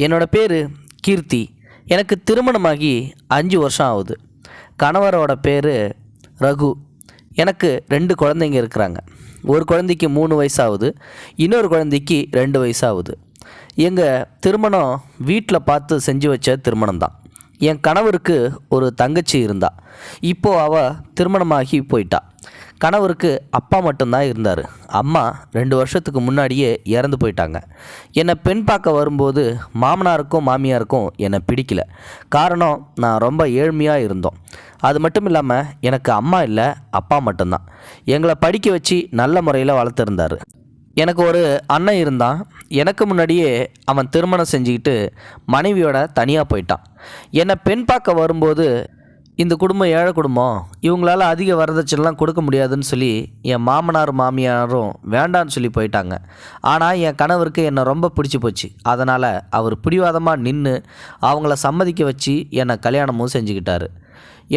என்னோடய பேர் கீர்த்தி. எனக்கு திருமணமாகி அஞ்சு வருஷம் ஆகுது. கணவரோட பேர் ரகு. எனக்கு ரெண்டு குழந்தைங்க இருக்கிறாங்க. ஒரு குழந்தைக்கு மூணு வயசாகுது. இன்னொரு குழந்தைக்கு ரெண்டு வயசாகுது. எங்கள் திருமணம் வீட்டில் பார்த்து செஞ்சு வச்ச திருமணம் தான் என் கணவருக்கு ஒரு தங்கச்சி இருந்தா. இப்போ அவ திருமணமாகி போயிட்டா. கணவருக்கு அப்பா மட்டும்தான் இருந்தார். அம்மா ரெண்டு வருஷத்துக்கு முன்னாடியே இறந்து போயிட்டாங்க. என்னை பெண் பார்க்க வரும்போது மாமனாருக்கும் மாமியாருக்கும் என்னை பிடிக்கல. காரணம் நான் ரொம்ப ஏழ்மையாக இருந்தோம். அது மட்டும் இல்லாமல் எனக்கு அம்மா இல்லை அப்பா மட்டும்தான். எங்களை படிக்க வச்சு நல்ல முறையில் வளர்த்துருந்தாரு. எனக்கு ஒரு அண்ணன் இருந்தான். எனக்கு முன்னாடியே அவன் திருமணம் செஞ்சுக்கிட்டு மனைவியோட தனியாக போயிட்டான். என்னை பெண் பார்க்க வரும்போது இந்த குடும்பம் ஏழை குடும்பம். இவங்களால் அதிக வரதட்சணைலாம் கொடுக்க முடியாதுன்னு சொல்லி என் மாமனார் மாமியாரும் வேண்டான்னு சொல்லி போயிட்டாங்க. ஆனால் என் கணவருக்கு என்னை ரொம்ப பிடிச்சி போச்சு. அதனால் அவர் பிடிவாதமாக நின்று அவங்கள சம்மதிக்க வச்சு என்னை கல்யாணமும் செஞ்சுக்கிட்டாரு.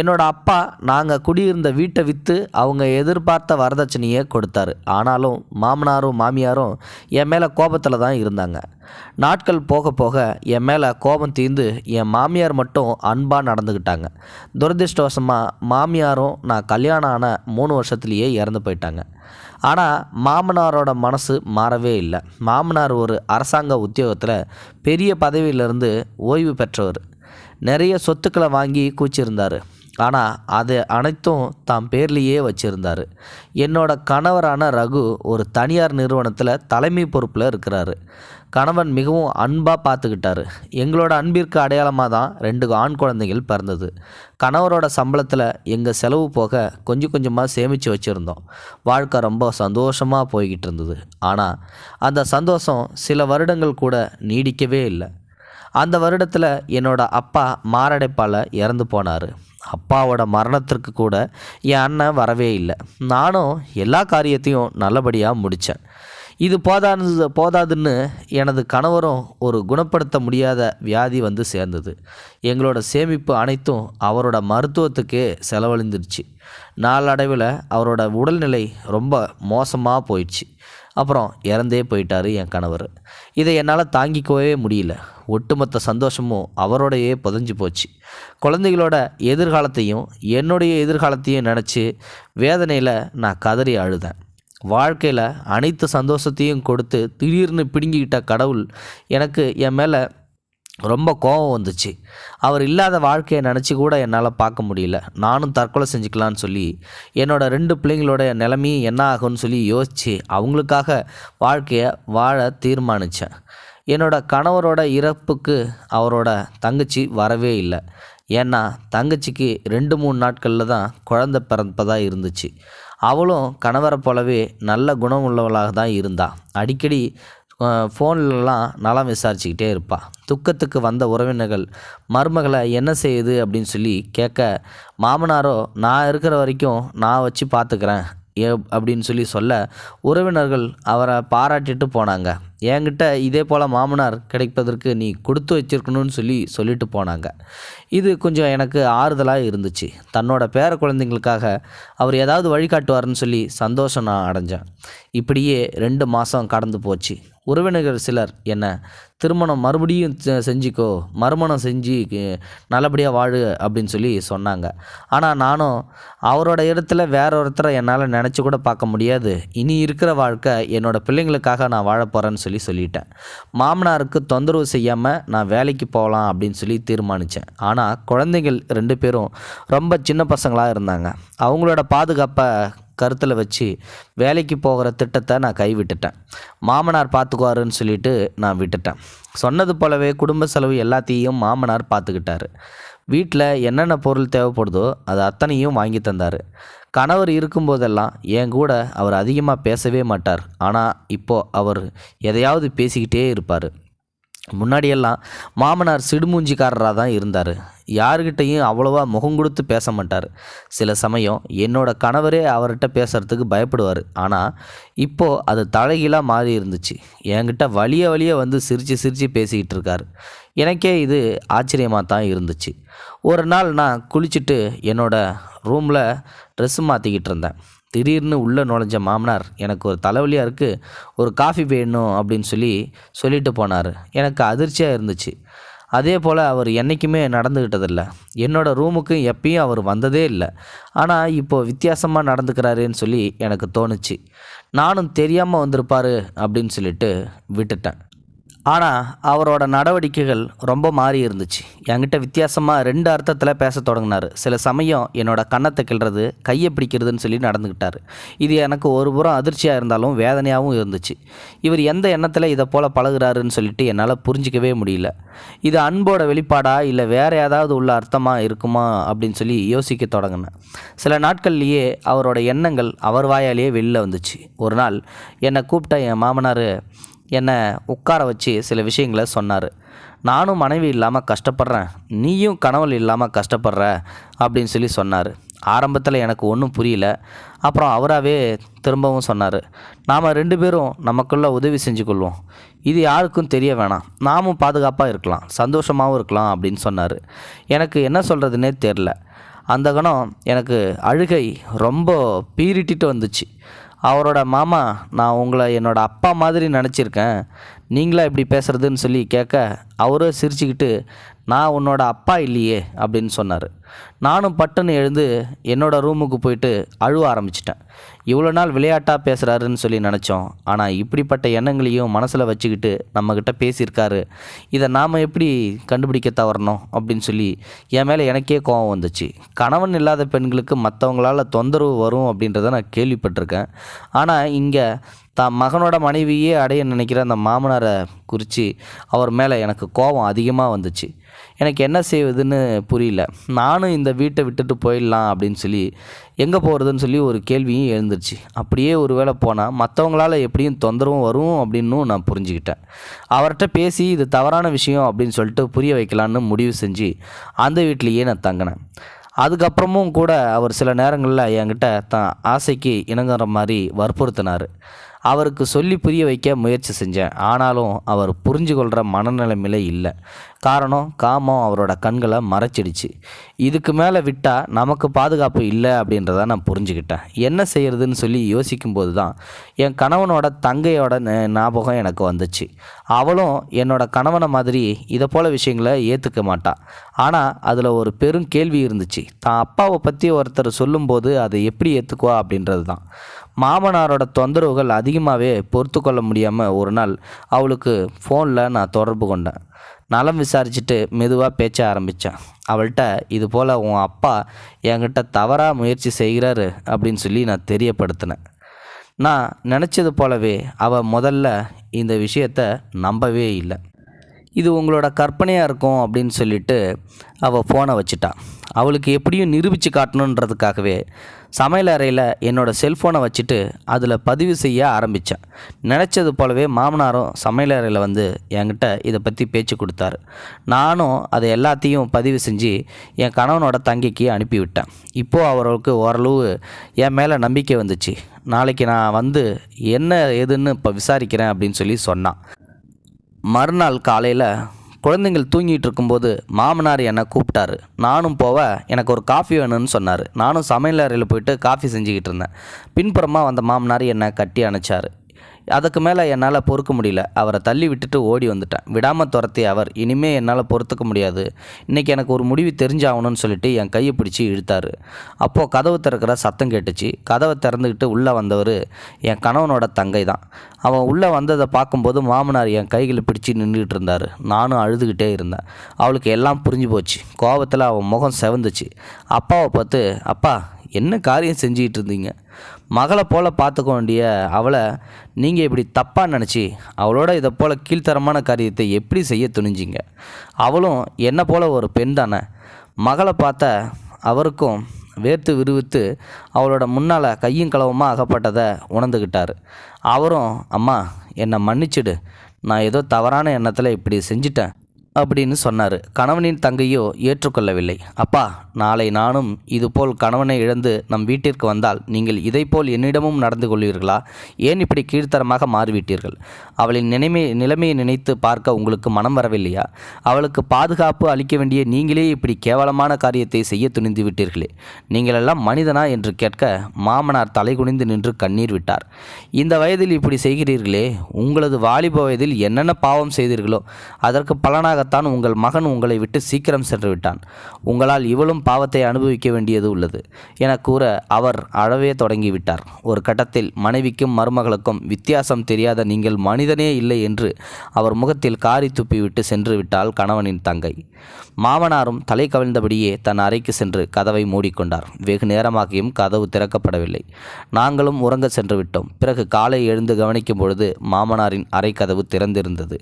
என்னோட அப்பா நாங்கள் குடியிருந்த வீட்டை விற்று அவங்க எதிர்பார்த்த வரதட்சணையை கொடுத்தாரு. ஆனாலும் மாமனாரும் மாமியாரும் என் மேலே கோபத்தில் தான் இருந்தாங்க. நாட்கள் போக போக என் மேலே கோபம் தீர்ந்து என் மாமியார் மட்டும் அன்பாக நடந்துக்கிட்டாங்க துரதிருஷ்டவசமாக மாமியாரும் நான் கல்யாணம் ஆன மூணு வருஷத்துலேயே இறந்து போயிட்டாங்க. ஆனால் மாமனாரோட மனசு மாறவே இல்லை. மாமனார் ஒரு அரசாங்க உத்தியோகத்தில் பெரிய பதவியிலிருந்து ஓய்வு பெற்றவர். நிறைய சொத்துக்களை வாங்கி கூச்சிருந்தார். ஆனால் அது அனைத்தும் தாம் பேர்லேயே வச்சுருந்தார். என்னோட கணவரான ரகு ஒரு தனியார் நிறுவனத்தில் தலைமை பொறுப்பில் இருக்கிறாரு. கணவன் மிகவும் அன்பாக பார்த்துக்கிட்டாரு எங்களோட அன்பிற்கு அடையாளமாக தான் ரெண்டு ஆண் குழந்தைகள் பிறந்தது. கணவரோட சம்பளத்தில் எங்கள் செலவு போக கொஞ்சம் கொஞ்சமாக சேமித்து வச்சுருந்தோம். வாழ்க்கை ரொம்ப சந்தோஷமாக போய்கிட்டு இருந்தது. ஆனால் அந்த சந்தோஷம் சில வருடங்கள் கூட நீடிக்கவே இல்லை. அந்த வருடத்தில் என்னோட அப்பா மாரடைப்பால் இறந்து போனார். அப்பாவோட மரணத்திற்கு கூட என் அண்ணன் வரவே இல்லை. நானும் எல்லா காரியத்தையும் நல்லபடியாக முடித்தேன் இது போதாது போதாதுன்னு எனது கணவரும் ஒரு குணப்படுத்த முடியாத வியாதி வந்து சேர்ந்தது. எங்களோட சேமிப்பு அனைத்தும் அவரோட மருத்துவத்துக்கே செலவழிந்துருச்சு நாளடைவில் அவரோட உடல்நிலை ரொம்ப மோசமாக போயிடுச்சு. அப்புறம் இறந்தே போயிட்டாரு என் கணவர். இதை என்னால் தாங்கிக்கவே முடியல. ஒட்டுமொத்த சந்தோஷமும் அவரோடையே புதஞ்சு போச்சு. குழந்தைகளோட எதிர்காலத்தையும் என்னுடைய எதிர்காலத்தையும் நினச்சி வேதனையில் நான் கதறி அழுதேன். வாழ்க்கையில் அனைத்து சந்தோஷத்தையும் கொடுத்து திடீர்னு பிடுங்கிக்கிட்ட கடவுள் எனக்கு என் மேலே ரொம்ப கோபம் வந்துச்சு. அவர் இல்லாத வாழ்க்கையை நினச்சி கூட என்னால் பார்க்க முடியல. நானும் தற்கொலை செஞ்சுக்கலான்னு சொல்லி என்னோட ரெண்டு பிள்ளைங்களோட நிலைமையும் என்ன ஆகும்னு சொல்லி யோசித்து அவங்களுக்காக வாழ்க்கையை வாழ தீர்மானித்தேன் என்னோட கணவரோட இறப்புக்கு அவரோட தங்கச்சி வரவே இல்லை. ஏன்னா தங்கச்சிக்கு ரெண்டு மூணு நாட்களில் தான் குழந்த பிறப்பதாக இருந்துச்சு. அவளும் கணவரை போலவே நல்ல குணம் உள்ளவளாக தான் இருந்தா. அடிக்கடி ஃபோன்லலாம் நலம் விசாரிச்சுக்கிட்டே இருப்பாள் துக்கத்துக்கு வந்த உறவினர்கள் மருமகளை என்ன செய்யுது அப்படின்னு சொல்லி கேட்க மாமனாரோ நான் இருக்கிற வரைக்கும் நான் வச்சு பார்த்துக்கிறேன் ஏ அப்படின்னு சொல்லி சொல்ல உறவினர்கள் அவரை பாராட்டிட்டு போனாங்க. என்கிட்ட இதே போல் மாமனார் கிடைப்பதற்கு நீ கொடுத்து வச்சிருக்கணும்னு சொல்லி சொல்லிட்டு போனாங்க. இது கொஞ்சம் எனக்கு ஆறுதலாக இருந்துச்சு. தன்னோட பேர குழந்தைங்களுக்காக அவர் ஏதாவது வழிகாட்டுவார்னு சொல்லி சந்தோஷம் நான் அடைஞ்சேன். இப்படியே ரெண்டு மாதம் கடந்து போச்சு. உறவினர்கள் சிலர் என்ன திருமணம் மறுபடியும் செஞ்சுக்கோ மறுமணம் செஞ்சு நல்லபடியாக வாழு அப்படின்னு சொல்லி சொன்னாங்க. ஆனால் நானும் அவரோட இடத்துல வேற ஒருத்தரை என்னால் நினச்சி கூட பார்க்க முடியாது. இனி இருக்கிற வாழ்க்கை என்னோட பிள்ளைங்களுக்காக நான் வாழ போகிறேன்னு சொல்லி சொல்லிட்டேன். மாமனாருக்கு தொந்தரவு செய்யாமல் நான் வேலைக்கு போகலாம் அப்படின்னு சொல்லி தீர்மானித்தேன் ஆனால் குழந்தைகள் ரெண்டு பேரும் ரொம்ப சின்ன பசங்களாக இருந்தாங்க. அவங்களோட பாதுகாப்பை கருத்தில் வச்சு வேலைக்கு போகிற திட்டத்தை நான் கைவிட்டுட்டேன். மாமனார் பார்த்துக்குவாருன்னு சொல்லிட்டு நான் விட்டுட்டேன். சொன்னது போலவே குடும்ப செலவு எல்லாத்தையும் மாமனார் பார்த்துக்கிட்டாரு வீட்டில் என்னென்ன பொருள் தேவைப்படுதோ அது அத்தனையும் வாங்கி தந்தார். கணவர் இருக்கும்போதெல்லாம் என் கூட அவர் அதிகமாக பேசவே மாட்டார். ஆனால் இப்போது அவர் எதையாவது பேசிக்கிட்டே இருப்பார். முன்னாடியெல்லாம் மாமனார் சிடுமூஞ்சிக்காரராக தான் இருந்தார். யாருக்கிட்டையும் அவ்வளோவா முகம் கொடுத்து பேச மாட்டார். சில சமயம் என்னோட கணவரே அவர்கிட்ட பேசுகிறதுக்கு பயப்படுவார். ஆனால் இப்போது அது தலைகீழாக மாறி இருந்துச்சு. என்கிட்ட வழிய வழிய வந்து சிரித்து சிரித்து பேசிக்கிட்டு இருக்கார். எனக்கே இது ஆச்சரியமாக தான் இருந்துச்சு. ஒரு நாள் நான் குளிச்சுட்டு என்னோடய ரூமில் ட்ரெஸ்ஸு மாற்றிக்கிட்டு இருந்தேன். திடீர்னு உள்ளே நுழைஞ்ச மாமனார் எனக்கு ஒரு தலைவலியாக இருக்குது ஒரு காஃபி வேணும் அப்படின்னு சொல்லி சொல்லிட்டு போனார். எனக்கு அதிர்ச்சியாக இருந்துச்சு. அதே போல் அவர் என்றைக்குமே நடந்துக்கிட்டதில்லை என்னோடய ரூமுக்கு எப்பயும் அவர் வந்ததே இல்லை. ஆனால் இப்போது வித்தியாசமாக நடந்துக்கிறாருன்னு சொல்லி எனக்கு தோணுச்சு. நானும் தெரியாமல் வந்திருப்பாரு அப்படின்னு சொல்லிட்டு விட்டுட்டேன். ஆனால் அவரோட நடவடிக்கைகள் ரொம்ப மாறி இருந்துச்சு. என்கிட்ட வித்தியாசமாக ரெண்டு அர்த்தத்தில் பேச தொடங்கினார். சில சமயம் என்னோட கன்னத்தை கிள்றது கையை பிடிக்கிறதுன்னு சொல்லி நடந்துக்கிட்டார் இது எனக்கு ஒரு புறம் அதிர்ச்சியாக இருந்தாலும் வேதனையாகவும் இருந்துச்சு. இவர் எந்த எண்ணத்தில் இதை போல் பழகுறாருன்னு சொல்லிட்டு என்னால் புரிஞ்சிக்கவே முடியல. இது அன்போட வெளிப்பாடா இல்லை வேறு ஏதாவது உள்ள அர்த்தமாக இருக்குமா அப்படின்னு சொல்லி யோசிக்க தொடங்கினேன். சில நாட்கள்லேயே அவரோட எண்ணங்கள் அவர் வாயாலேயே வெளில வந்துச்சு. ஒரு நாள் என்னை கூப்பிட்ட என் மாமனார் என்னை உட்கார வச்சு சில விஷயங்களை சொன்னார். நானும் மனைவி இல்லாமல் கஷ்டப்படுறேன். நீயும் கணவன் இல்லாமல் கஷ்டப்படுற அப்படின்னு சொல்லி சொன்னார். ஆரம்பத்தில் எனக்கு ஒன்றும் புரியல. அப்புறம் அவராகவே திரும்பவும் சொன்னார். நாம் ரெண்டு பேரும் நமக்குள்ளே உதவி செஞ்சு கொள்வோம். இது யாருக்கும் தெரிய வேணாம். நாமும் பாதுகாப்பாக இருக்கலாம். சந்தோஷமாகவும் இருக்கலாம் அப்படின்னு சொன்னார். எனக்கு என்ன சொல்கிறதுனே தெரில அந்த கணம் எனக்கு அழுகை ரொம்ப பீரிட்டிட்டு வந்துச்சு. அவரோட மாமா நான் உங்களை என்னோடய அப்பா மாதிரி நினச்சிருக்கேன். நீங்களா இப்படி பேசுகிறதுன்னு சொல்லி கேட்க அவரும் சிரிச்சுக்கிட்டு நான் உன்னோட அப்பா இல்லையே அப்படின்னு சொன்னார். நானும் பட்டுன்னு எழுந்து என்னோட ரூமுக்கு போயிட்டு அழுவ ஆரம்பிச்சிட்டேன். இவ்வளோ நாள் விளையாட்டாக பேசுகிறாருன்னு சொல்லி நினச்சோம். ஆனால் இப்படிப்பட்ட எண்ணங்களையும் மனசில் வச்சுக்கிட்டு நம்மக்கிட்ட பேசியிருக்காரு. இதை நாம் எப்படி கண்டுபிடிக்க தவறணும் அப்படின்னு சொல்லி என் மேலே எனக்கே கோபம் வந்துச்சு. கணவன் இல்லாத பெண்களுக்கு மற்றவங்களால் தொந்தரவு வரும் அப்படின்றத நான் கேள்விப்பட்டிருக்கேன். ஆனால் இங்கே தான் மகனோட மனைவியே அடைய நினைக்கிற அந்த மாமனாரை குறித்து அவர் மேலே எனக்கு கோபம் அதிகமாக வந்துச்சு. எனக்கு என்ன செய்வதுன்னு புரியல. நானும் இந்த வீட்டை விட்டுட்டு போயிடலாம் அப்படின்னு சொல்லி எங்கே போகிறதுன்னு சொல்லி ஒரு கேள்வியும் எழுந்துருச்சு. அப்படியே ஒரு வேளை போனால் மற்றவங்களால் எப்படியும் தொந்தரவும் வரும் அப்படின்னும் நான் புரிஞ்சுக்கிட்டேன். அவர்கிட்ட பேசி இது தவறான விஷயம் அப்படின்னு சொல்லிட்டு புரிய வைக்கலான்னு முடிவு செஞ்சு அந்த வீட்லேயே நான் தங்கினேன். அதுக்கப்புறமும் கூட அவர் சில நேரங்களில் என்கிட்ட தான் ஆசைக்கு இணங்குற மாதிரி வற்புறுத்தினார். அவருக்கு சொல்லி புரிய வைக்க முயற்சி செஞ்சேன். ஆனாலும் அவர் புரிஞ்சு கொள்கிற மனநிலைமையில இல்லை. காரணம் காமம் அவரோட கண்களை மறைச்சிடுச்சு. இதுக்கு மேலே விட்டால் நமக்கு பாதுகாப்பு இல்லை அப்படின்றத நான் புரிஞ்சுக்கிட்டேன் என்ன செய்யறதுன்னு சொல்லி யோசிக்கும்போது தான் என் கணவனோட தங்கையோட ஞாபகம் எனக்கு வந்துச்சு. அவளும் என்னோட கணவனை மாதிரி இதை போல் விஷயங்களை ஏற்றுக்க மாட்டாள் ஆனால் அதில் ஒரு பெரும் கேள்வி இருந்துச்சு. தான் அப்பாவை பற்றி ஒருத்தர் சொல்லும்போது அதை எப்படி ஏற்றுக்குவா அப்படின்றது தான். மாமனாரோட தொந்தரவுகள் அதிகமாகவே பொறுத்து கொள்ள முடியாமல் ஒரு நாள் அவளுக்கு ஃபோனில் நான் தொடர்பு கொண்டேன். நலம் விசாரிச்சுட்டு மெதுவாக பேச்ச ஆரம்பித்தேன் அவள்கிட்ட இது போல் உன் அப்பா என்கிட்ட தவறாக முயற்சி செய்கிறாரு அப்படின்னு சொல்லி நான் தெரியப்படுத்தினேன். நான் நினச்சது போலவே அவள் முதல்ல இந்த விஷயத்த நம்பவே இல்லை. இது உங்களோட கற்பனையாக இருக்கும் அப்படின்னு சொல்லிட்டு அவள் ஃபோனை வச்சுட்டான் அவளுக்கு எப்படியும் நிரூபித்து காட்டணுன்றதுக்காகவே சமையல் அறையில் என்னோடய செல்ஃபோனை வச்சுட்டு அதில் பதிவு செய்ய ஆரம்பித்தேன் நினச்சது போலவே மாமனாரும் சமையல் அறையில் வந்து என்கிட்ட இதை பற்றி பேச்சு கொடுத்தாரு. நானும் அதை எல்லாத்தையும் பதிவு செஞ்சு என் கணவனோட தங்கிக்கு அனுப்பிவிட்டேன். இப்போது அவர்களுக்கு ஓரளவு என் மேலே நம்பிக்கை வந்துச்சு. நாளைக்கு நான் வந்து என்ன ஏதுன்னு இப்போ விசாரிக்கிறேன் அப்படின்னு சொல்லி சொன்னான். மறுநாள் காலையில் குழந்தைங்கள் தூங்கிட்டு இருக்கும்போது மாமனார் என்னை கூப்பிட்டாரு. நானும் போக எனக்கு ஒரு காஃபி வேணும்னு சொன்னார். நானும் சமையல் அறையில் போயிட்டு காஃபி செஞ்சுக்கிட்டு இருந்தேன். பின்புறமாக வந்த மாமனார் என்னை கட்டி அணைச்சார். அதுக்கு மேலே என்னால் பொறுக்க முடியல. அவரை தள்ளி விட்டுட்டு ஓடி வந்துட்டேன். விடாமல் துரத்திய அவர் இனிமே என்னால் பொறுத்துக்க முடியாது. இன்றைக்கி எனக்கு ஒரு முடிவு தெரிஞ்சாகணும்னு சொல்லிட்டு என் கையை பிடிச்சி இழுத்தாரு. அப்போது கதவு திறக்கிற சத்தம் கேட்டுச்சு. கதவை திறந்துக்கிட்டு உள்ளே வந்தவர் என் கணவனோட தங்கை தான். அவன் உள்ளே வந்ததை பார்க்கும்போது மாமனார் என் கைகளை பிடிச்சி நின்றுட்டு இருந்தார். நானும் அழுதுகிட்டே இருந்தேன். அவளுக்கு எல்லாம் புரிஞ்சு போச்சு. கோபத்தில் அவன் முகம் செவந்துச்சு. அப்பாவை பார்த்து அப்பா என்ன காரியம் செஞ்சுக்கிட்டு இருந்தீங்க? மகளை போல் பார்த்துக்க வேண்டிய அவளை நீங்கள் இப்படி தப்பாக நினச்சி அவளோட இதை போல் கீழ்த்தரமான காரியத்தை எப்படி செய்ய துணிஞ்சிங்க? அவளும் என்னை போல் ஒரு பெண் தானே? மகளை பார்த்த அவருக்கும் வேர்த்து விறுவித்து அவளோட முன்னால் கையும் களவுமாக அகப்பட்டதை உணர்ந்துக்கிட்டார் அவரும் அம்மா என்னை மன்னிச்சிடு. நான் ஏதோ தவறான எண்ணத்தில் இப்படி செஞ்சிட்டேன். அப்படின்னு சொன்னார். கணவனின் தங்கையோ ஏற்றுக்கொள்ளவில்லை. அப்பா நாளை நானும் இதுபோல் கணவனை இழந்து நம் வீட்டிற்கு வந்தால் நீங்கள் இதைப்போல் என்னிடமும் நடந்து கொள்வீர்களா? ஏன் இப்படி கீழ்த்தரமாக மாறிவிட்டீர்கள்? அவளின் நிலைமை நிலைமையை நினைத்து பார்க்க உங்களுக்கு மனம் வரவில்லையா? அவளுக்கு பாதுகாப்பு அளிக்க வேண்டிய நீங்களே இப்படி கேவலமான காரியத்தை செய்ய துணிந்து விட்டீர்களே. நீங்களெல்லாம் மனிதனா என்று கேட்க மாமனார் தலைகுனிந்து நின்று கண்ணீர் விட்டார். இந்த வயதில் இப்படி செய்கிறீர்களே உங்களது வாலிப வயதில் என்னென்ன பாவம் செய்தீர்களோ அதற்கு பலனாக அதற்காகத்தான் உங்கள் மகன் உங்களை விட்டு சீக்கிரம் சென்று விட்டான் உங்களால் இவளும் பாவத்தை அனுபவிக்க வேண்டியது உள்ளது. என கூற அவர் அழவே தொடங்கிவிட்டார். ஒரு கட்டத்தில் மனைவிக்கும் மருமகளுக்கும் வித்தியாசம் தெரியாத நீங்கள் மனிதனே இல்லை என்று அவர் முகத்தில் காரி துப்பிவிட்டு சென்று விட்டாள் கணவனின் தங்கை. மாமனாரும் தலை கவிழ்ந்தபடியே தன் அறைக்கு சென்று கதவை மூடிக்கொண்டார். வெகு நேரமாகியும் கதவு திறக்கப்படவில்லை. நாங்களும் உறங்க சென்று விட்டோம் பிறகு காலை எழுந்து கவனிக்கும் பொழுது மாமனாரின் அறை கதவு திறந்திருந்தது.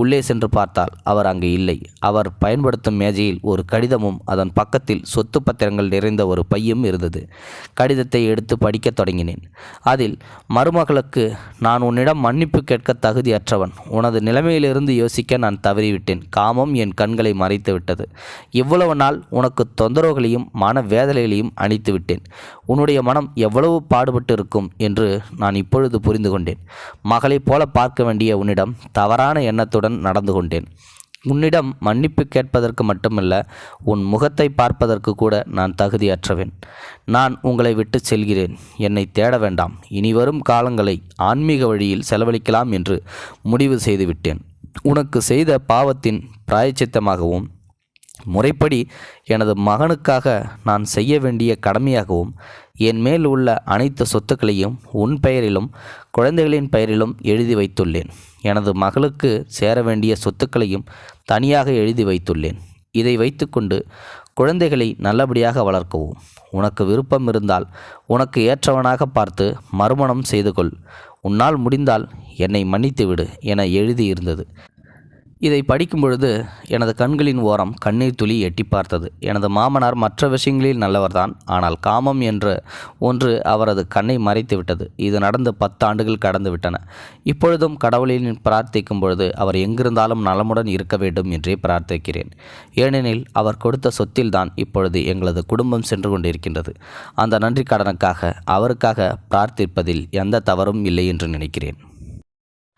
உள்ளே சென்று பார்த்தால் அவர் அங்கே இல்லை. அவர் பயன்படுத்தும் மேஜையில் ஒரு கடிதமும் அதன் பக்கத்தில் சொத்து பத்திரங்கள் நிறைந்த ஒரு பையும் இருந்தது. கடிதத்தை எடுத்து படிக்கத் தொடங்கினேன். அதில் மருமகளுக்கு நான் உன்னிடம் மன்னிப்பு கேட்க தகுதியற்றவன். உனது நிலைமையிலிருந்து யோசிக்க நான் தவறிவிட்டேன். காமம் என் கண்களை மறைத்து விட்டது. இவ்வளவு நாள் உனக்கு தொந்தரவுகளையும் மன வேதனைகளையும் அணித்து விட்டேன். உன்னுடைய மனம் எவ்வளவு பாடுபட்டு இருக்கும் என்று நான் இப்பொழுது புரிந்து கொண்டேன். மகளைப் போல பார்க்க வேண்டிய உன்னிடம் தவறான எண்ணத்துடன் நடந்து கொண்டேன். உன்னிடம் மன்னிப்பு கேட்பதற்கு மட்டுமல்ல உன் முகத்தை பார்ப்பதற்கு கூட நான் தகுதியற்றவேன். நான் உங்களை விட்டு செல்கிறேன். என்னை தேட வேண்டாம். இனி வரும் காலங்களை ஆன்மீக வழியில் செலவழிக்கலாம் என்று முடிவு செய்துவிட்டேன். உனக்கு செய்த பாவத்தின் பிராயச்சித்தமாகவும் முறைப்படி எனது மகனுக்காக நான் செய்ய வேண்டிய கடமையாகவும் என் மேல் உள்ள அனைத்து சொத்துக்களையும் உன் பெயரிலும் குழந்தைகளின் பெயரிலும் எழுதி வைத்துள்ளேன். எனது மகளுக்கு சேர வேண்டிய சொத்துக்களையும் தனியாக எழுதி வைத்துள்ளேன். இதை வைத்துக்கொண்டு குழந்தைகளை நல்லபடியாக வளர்க்கவும். உனக்கு விருப்பம் இருந்தால் உனக்கு ஏற்றவனாக பார்த்து மறுமணம் செய்து கொள் உன்னால் முடிந்தால் என்னை மன்னித்து விடு என எழுதியிருந்தது. இதை படிக்கும் பொழுது எனது கண்களின் ஓரம் கண்ணீர் துளி எட்டி பார்த்தது. எனது மாமனார் மற்ற விஷயங்களில் நல்லவர்தான். ஆனால் காமம் என்ற ஒன்று அவரது கண்ணை மறைத்து விட்டது. இது நடந்து பத்தாண்டுகள் கடந்து விட்டன. இப்பொழுதும் கடவுளின் பிரார்த்திக்கும் பொழுது அவர் எங்கிருந்தாலும் நலமுடன் இருக்க வேண்டும் என்றே பிரார்த்திக்கிறேன். ஏனெனில் அவர் கொடுத்த சொத்தில்தான் இப்பொழுது எங்களது குடும்பம் சென்று கொண்டிருக்கின்றது. அந்த நன்றி கடனுக்காக அவருக்காக பிரார்த்திப்பதில் எந்த தவறும் இல்லை என்று நினைக்கிறேன்.